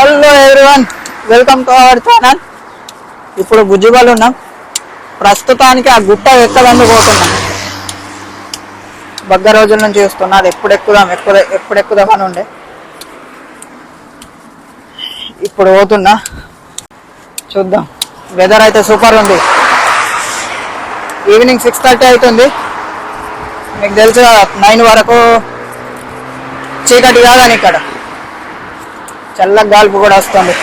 Hello everyone welcome to our channel ఇప్పుడు బుజ్జిబాలు ఉన్నాం. ప్రస్తుతానికి ఆ గుట్ట ఎక్కదండి పోతున్నాం. బగ్గ రోజుల నుంచి చూస్తున్నా. అది ఎప్పుడు ఎక్కుదాం ఎప్పుడు ఎప్పుడు ఎక్కుదాం అని ఉండే. ఇప్పుడు పోతున్నా. చూద్దాం. వెదర్ అయితే సూపర్ ఉంది. ఈవినింగ్ సిక్స్ థర్టీ అవుతుంది. మీకు తెలుసు నైన్ వరకు చీకటి కాదని ఇక్కడ. చల్ల గాల్పు కూడా వస్తుంది.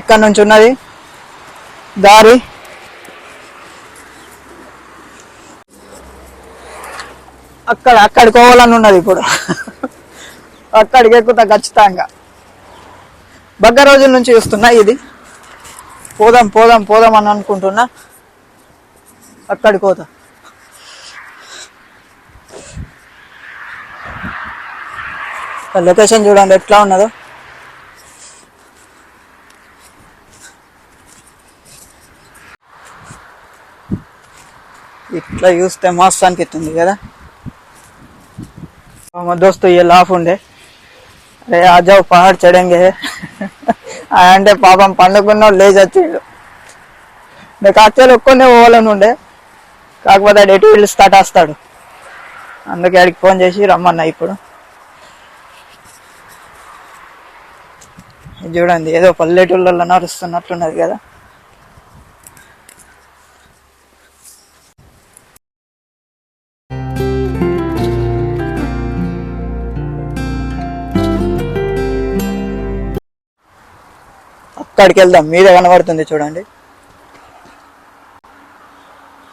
ఇక్కడ నుంచి ఉన్నది దారి. అక్కడ అక్కడికి పోవాలని ఉన్నది ఇప్పుడు. అక్కడికి ఎక్కుతా ఖచ్చితంగా. బగ్గ రోజుల నుంచి చూస్తున్నా ఇది. పోదాం పోదాం పోదాం అని అనుకుంటున్నా. అక్కడికి పోతా. లొకేషన్ చూడండి ఎట్లా ఉన్నదో. ఇట్లా చూస్తే మస్తు అనిపిస్తుంది కదా. మా దోస్తు ఇయ్య లాఫ్ ఉండే. అరే ఆజావు పహాడ్ చెడంగే. అంటే పాపం పండుకున్న లేచి వచ్చిండు. నీకు అచ్చలు ఒక్కనే పోవాలని ఉండే. కాకపోతే ఎటు వెళ్ళి స్టార్ట్ వస్తాడు అందుకే అడిగి ఫోన్ చేసి రమ్మన్నా ఇప్పుడు. చూడండి ఏదో పల్లెటూళ్ళలో నడుస్తున్నట్లున్నది కదా. అక్కడికి వెళ్దాం మీద కనబడుతుంది చూడండి.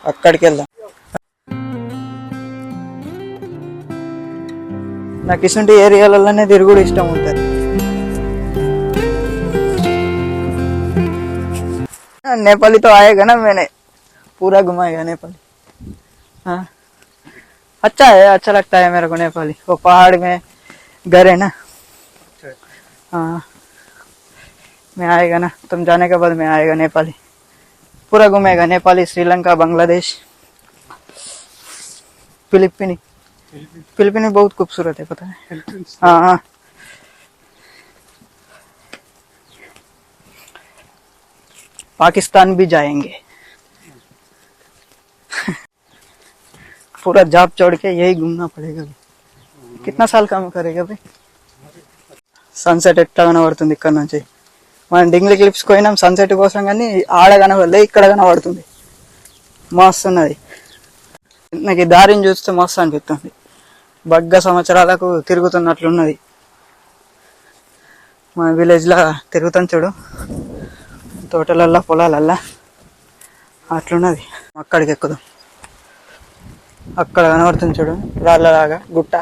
అక్కడికి వెళ్దాం నాకు ఇసుంటి ఏరియాలలోనే తిరుగుడు ఇష్టం ఉంటుంది. नेपाली तो आएगा ना मैंने। पूरा घुमाएगा नेपाली। हाँ। अच्छा है अच्छा लगता है मेरे को नेपाली। वो पहाड़ में घर है ना। हाँ। में आएगा ना। तुम जाने के बाद में आएगा नेपाली। पूरा घूमेगा नेपाली श्रीलंका बांग्लादेश। फिलिपिनी फिलिपिनी बहुत खूबसूरत है पता है। हाँ हाँ। पाकिस्तान भी जाएंगे पूरा जाप चढ़ के यही घूमना पड़ेगा भाई कितना साल काम करेगा भाई సన్సెట్ ఎట్లా కనబడుతుంది ఇక్కడ నుంచి మనం డింగ్లీ క్లిప్స్ పోయినాం సన్సెట్ కోసం కానీ ఆడ కనబడలే ఇక్కడ కనబడుతుంది మస్తు ఉన్నది నాకు ఈ దారిని చూస్తే మస్తు అనిపిస్తుంది బగ్గ సంవత్సరాలకు తిరుగుతున్నట్లున్నది మన విలేజ్లో తిరుగుతాం చూడు తోటలల్లా పొలాలల్లా. అట్లున్నది. అక్కడికి ఎక్కుదాం అక్కడ కనబడుతుంది చూడు రాళ్ళలాగా గుట్ట.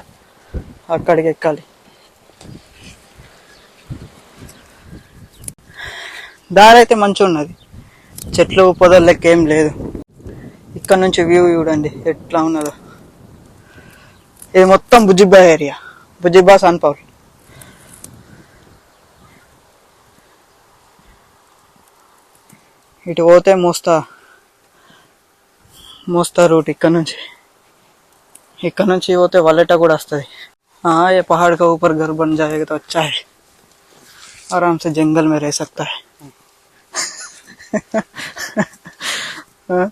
అక్కడికి ఎక్కాలి దారి అయితే మంచిగా ఉన్నది చెట్లు పొదల్లెక్కేం ఏం లేదు. ఇక్కడ నుంచి వ్యూ చూడండి ఎట్లా ఉన్నదో. ఇది మొత్తం బుజ్జిబ్బా ఏరియా. బుజ్జిబ్బా సన్ ఇటు పోతే మోస్తా మోస్తా రూట్ ఇక్కడ నుంచి ఇక్కడ నుంచి పోతే వల్లెట కూడా వస్తుంది हाँ ये पहाड़ का ऊपर घर बन जाएगा तो अच्छा है आराम से जंगल में रह सकता है हाँ?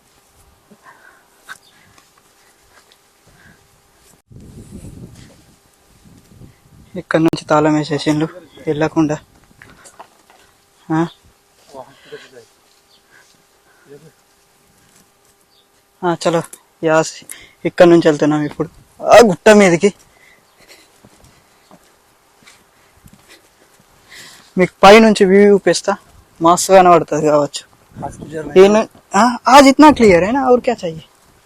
ఇక్కడ నుంచి తాళం వేసేసిండు వెళ్ళకుండా చలో యాస్ ఇక్కడ నుంచి వెళ్తున్నాం ఇప్పుడు ఆ గుట్ట మీదకి మీకు పైనుంచి వ్యూ చూపిస్తా మస్తు కనబడుతుంది కావచ్చు ये न- हाँ, आज इतना क्लियर है ना और क्या चाहिए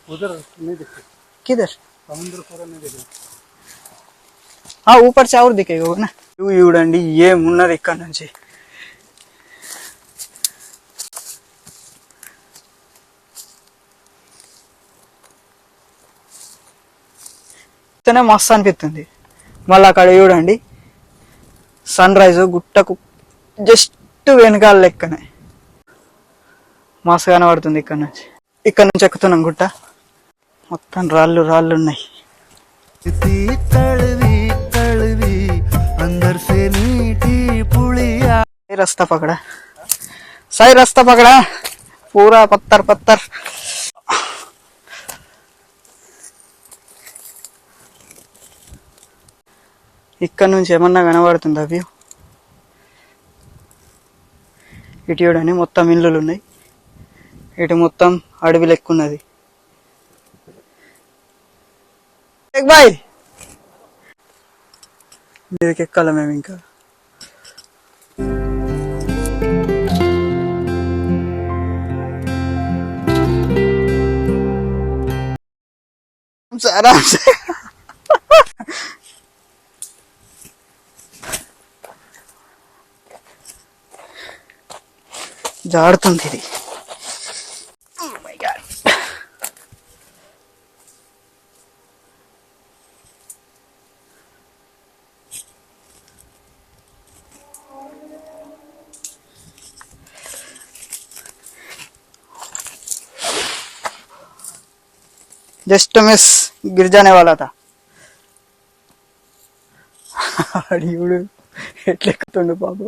उधर नहीं दिखते किधर समुद्र पूरा नहीं दिखे हाँ ऊपर से और दिखेगा वो ना వ్యూ చూడండి ఏమున్నది ఇక్కడ నుంచి చూస్తేనే మస్తు అనిపిస్తుంది. మళ్ళీ అక్కడ చూడండి. సన్ రైజ్ గుట్టకు జస్ట్ వెనకాల లెక్కనే. మస్తు కనబడుతుంది ఇక్కడ నుంచి. ఇక్కడ నుంచి ఎక్కుతున్నాం గుట్ట. మొత్తం రాళ్ళు రాళ్ళు ఉన్నాయి. సాయి రస్తా పకడా సాయి రస్తా పకడా పూరా పత్తర్ పత్తర్. ఇక్కడ నుంచి ఏమన్నా కనబడుతుందా వ్యూ? ఇటు చూడండి మొత్తం ఇండ్లు ఉన్నాయి. ఇటు మొత్తం అడవి లెక్కున్నది బాయ్! మీదకి ఎక్కాల మేము ఇంకా? సరే! से జాడుతుంది ఇది Oh my God. Just miss गिर जाने वाला था అడిగుడు ఎట్లెక్కుతుండు బాబు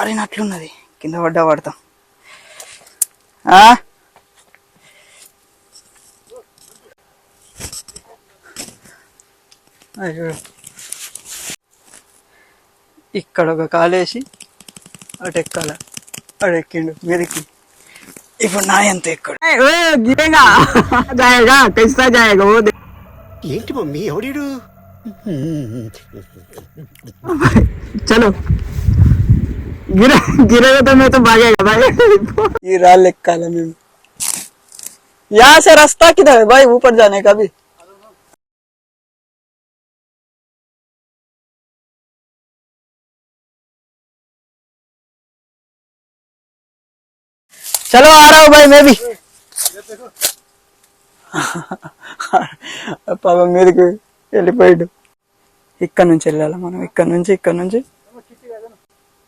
జారినట్లున్నది. కింద పడ్డా పడతాం ఇక్కడ ఒక కాలేసి అటు ఎక్కాల అటు ఎక్కిండు మీదకి. ఇప్పుడు నా ఎంత ఎక్కడ? ఏంటి మమ్మీ ఎవడీడు? चलो गिरे गिरेगा तो मैं तो भागेगा भाई ये राल काला में यहाँ से रास्ता किधर है भाई ऊपर जाने का भी चलो आ रहा हूँ भाई मैं भी పాపం మీదకి వెళ్ళిపోయాడు ఇక్కడ నుంచి వెళ్ళాలి మనం ఇక్కడ నుంచి ఇక్కడ నుంచి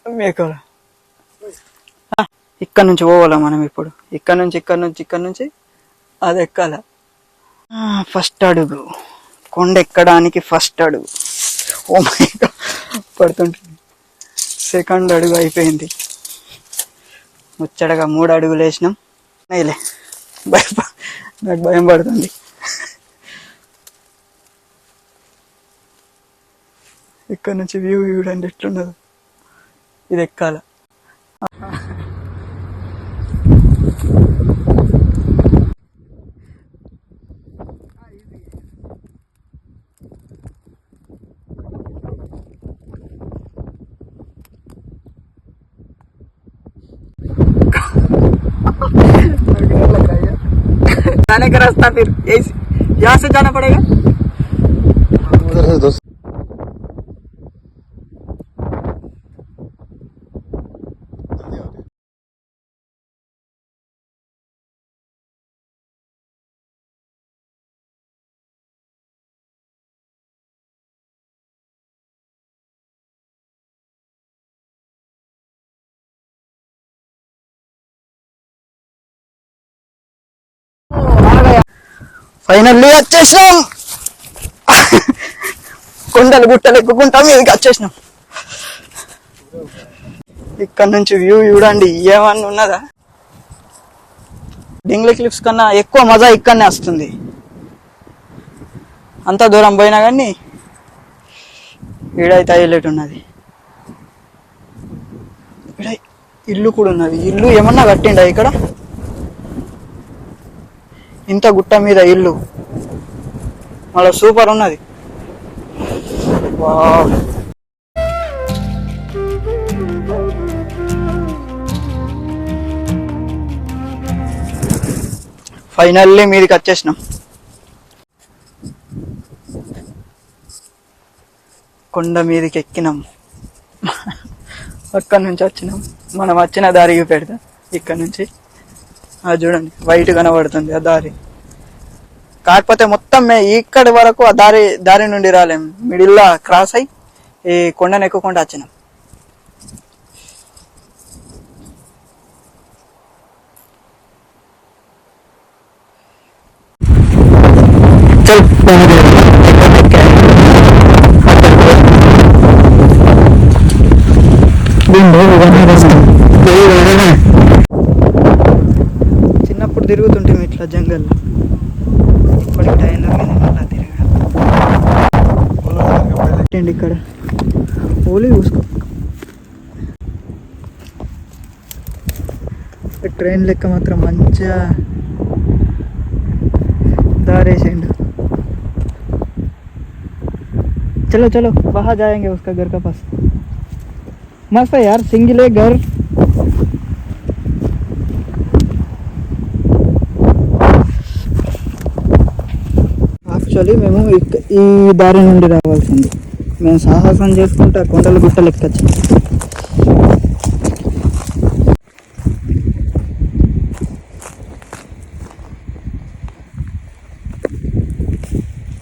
మేకల ఇక్కడ. నుంచి పోవాలా మనం ఇప్పుడు? ఇక్కడ నుంచి ఇక్కడ నుంచి ఇక్కడ నుంచి? అది ఎక్కాల? ఫస్ట్ అడుగు. కొండ ఎక్కడానికి ఫస్ట్ అడుగు. Oh ఓ మై పడుతుంటుంది. సెకండ్ అడుగు అయిపోయింది. ముచ్చటగా మూడు అడుగులు వేసినాం. నేలే. భయ నాకు భయం పడుతుంది. ఇక్కడ నుంచి వ్యూ చూడండి ఎట్లున్నదో. ఇది ఎక్కాల जाने का रास्ता फिर यही यहाँ से जाना पड़ेगा ఫైనల్లీ వచ్చేసినాం. కొండలు గుట్టలు ఎక్కుకుంటాం మీదకి వచ్చేసినాం. ఇక్కడ నుంచి వ్యూ చూడండి ఏమన్నా ఉన్నదా? డింగ్లీ క్లిప్స్ కన్నా ఎక్కువ మజా ఇక్కడనే వస్తుంది. అంత దూరం పోయినా కానీ ఈడైతే హైలైట్ ఉన్నది. ఇల్లు కూడా ఉన్నది. ఇల్లు ఏమన్నా కట్టిండా ఇక్కడ? ఇంత గుట్ట మీద ఇల్లు. మళ్ళీ సూపర్ ఉన్నది. వావ్. ఫైనల్లీ మీదకి వచ్చేసినాం. కొండ మీదకి ఎక్కినాం. అక్కడి నుంచి వచ్చినాం. మనం వచ్చిన దారికి పెడతాం ఇక్కడ నుంచి. అది చూడండి వైట్ కనబడుతుంది ఆ దారి. కాకపోతే మొత్తం మే- ఇక్కడి వరకు ఆ దారి దారి నుండి రాలేం. మిడిల్లో క్రాస్ అయి ఈ కొండను ఎక్కుకుంటూ వచ్చినాం. చల్ చిన్నప్పుడు తిరుగుతుంటే ఇట్లా జంగల్ ఇప్పటికి టైం దొరికింది మళ్ళీ తిరగడం ఏంటి ఇక్కడ ఓలీ చూసుకో ట్రైన్ లెక్క మాత్రం మంచిగా दारेसेंड चलो चलो वहाँ जाएंगे उसका घर का पास मस्त है यार सिंगल है घर యాక్చువల్లీ మేము ఇక్- ఈ దారి నుండి రావాల్సింది మేము సాహసం చేసుకుంటే ఆ కొండలు గుట్టలు ఎక్కచ్చు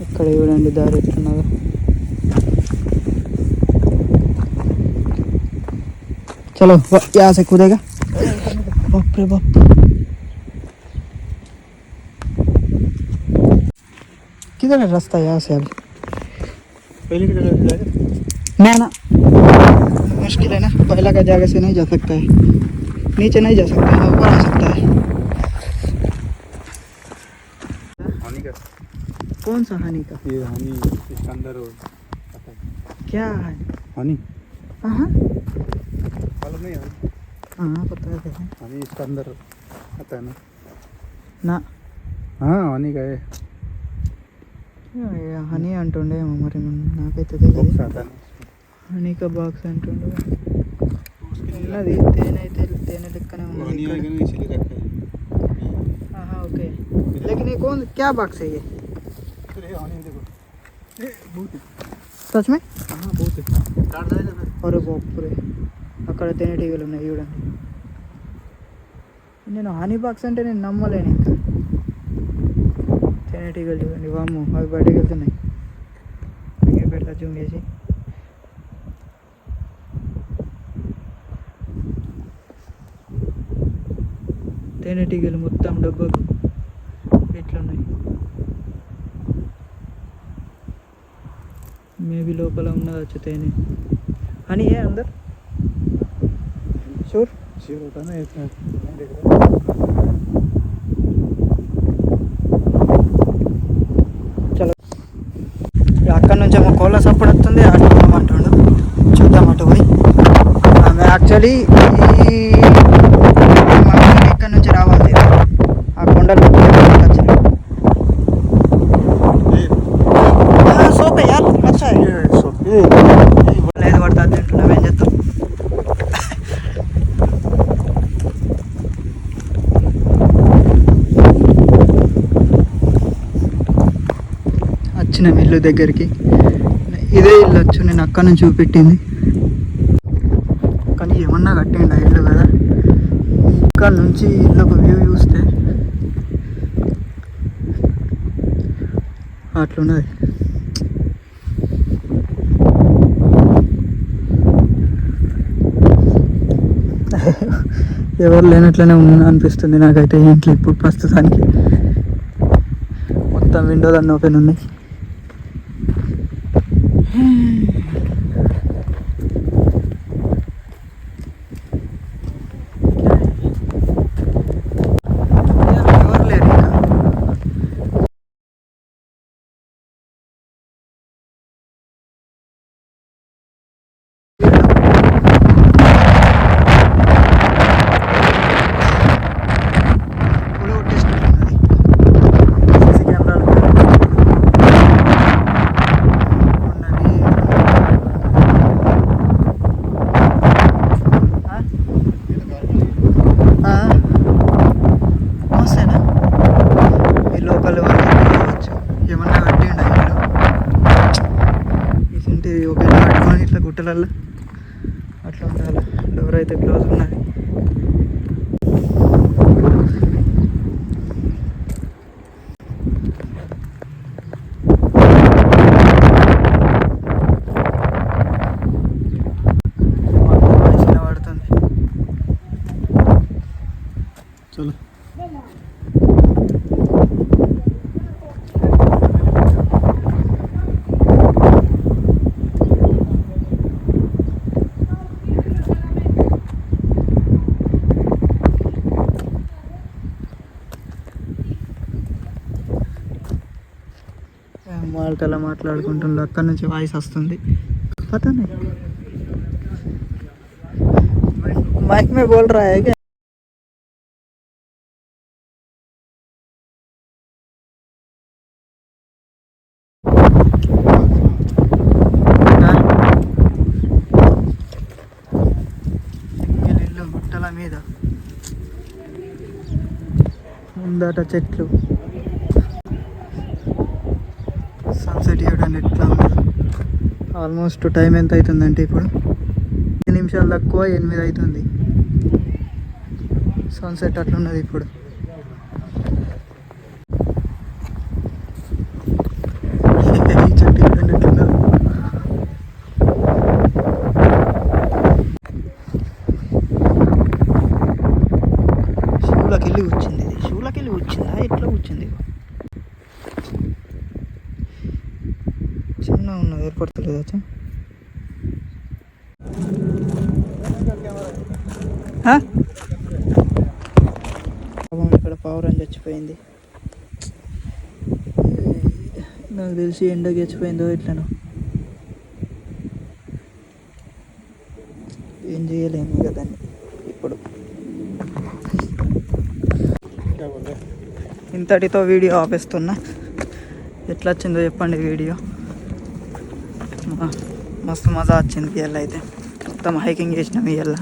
ఇక్కడ చూడండి దారి ఎట్లున్నదో चलो व- यहाँ से कूदेगा बाप रे बाप किधर है रास्ता यहाँ से अभी पहले की जगह ना ना। मुश्किल है ना पहला का जगह से नहीं जा सकता है। नीचे नहीं जा सकता है ऊपर आ सकता है। कौन सा हानि का? ये हानि इसके अंदर पता है क्या है हानि? हाँ हाँ मालूम नहीं हानि। हाँ पता है। हानि इसके अंदर आता है ना। ना। हाँ हानि का है। హనీ అంటుండేమో మరి నాకైతే తెలియదు बॉक्स आता है ना उसमें। హనీకా బాక్స్ అంటుండే तो उसके लिए ఉన్నది తేనె అయితే తేనె లెక్కనే वो ఉన్నది हानि ఇక్కడ. आएगा ना इसीलिए रखा है हाँ हाँ ओके लेकिन ये कौन क्या बॉक्स है ये फिर ये हानि देखो ये बहुत है सच में हाँ बहुत है डाल जाएगा फिर అరే బాపురే అక్కడ తేనెటీగలు ఉన్నాయి చూడండి నేను హనీ బాక్స్ అంటే నేను నమ్మలేను ఇంకా తేనెటీగలు చూడండి వాము అవి బయటకు వెళ్తున్నాయి. ఇంకే పెడతా జూమ్ చేసి. తేనెటీగలు మొత్తం డబ్బకు ఎట్లున్నాయి? మేబీ లోపల ఉన్నది వచ్చి తేనె. అని ఏ అందరు? షూర్? शेर కోళ్ళ సప్పుడు వస్తుంది అష్టం అంటుండు. చూద్దాం అటు పోయి. ఆమె యాక్చువల్లీ ఈ నుంచి రావాలి. ఆ కొండలు ఏం వచ్చిన మిల్లు దగ్గరికి. ఇదే ఇల్లు వచ్చు నేను అక్కడ నుంచి చూపెట్టింది. కానీ ఏమన్నా కట్టిండు ఆ ఇల్లు కదా. ఇక్కడ నుంచి ఇల్లు ఒక వ్యూ చూస్తే అట్లున్నది. ఎవరు లేనట్లనే ఉన్న అనిపిస్తుంది నాకైతే ఇంట్లో ఇప్పుడు ప్రస్తుతానికి. మొత్తం విండోలన్నీ ఓపెన్ ఉన్నాయి ఎవరు లేరు ఇంకా పులి కొట్టేసినట్టున్నది. సీసీ కెమెరాలు ఉన్నవి. ఆ? ఆ. మస్తేనా? ఈ లోకల్ వాళ్ళు కావచ్చు ఏమన్నా కట్టిండ ఇల్లు ఇసుంటి ఒక ఇల్లు కట్టుకొని ఇట్లా గుట్టలల్లో అట్లా ఉండాలి డోర్ అయితే క్లోజ్ ఉన్నది మాకు వాయిస్ వినబడుతుంది चलो అలా మాట్లాడుకుంటుండ్రు అక్కడ నుంచి వాయిస్ వస్తుంది. పతనే మైక్ మే బోల్ రా మీద. ముందట చెట్లు. సన్సెట్ చూడండి ఎట్లా? ఆల్మోస్ట్ టైం ఎంత అవుతుందంటే ఇప్పుడు? పది నిమిషాలు తక్కువ ఎనిమిది అవుతుంది. సన్సెట్ అట్లున్నది ఇప్పుడు ఈ చెట్టు చూడండి ఎట్లున్నదో. షూలకి వెళ్ళి వచ్చింది ఇది షూలకి వెళ్ళి వచ్చిందా ఎట్లా వచ్చింది చిన్న పాపం ఇక్కడ పావురం చచ్చిపోయింది. నాకు తెలిసి ఎండకి చచ్చిపోయిందో ఎట్లనో. ఏం చేయలేము దాన్ని ఇప్పుడు. ఇంతటితో వీడియో ఆపేస్తున్నా. ఎట్లా వచ్చిందో చెప్పండి వీడియో. మస్తు మజా వచ్చింది ఇవాళ అయితే. మొత్తం హైకింగ్ చేసినాం ఇవాళ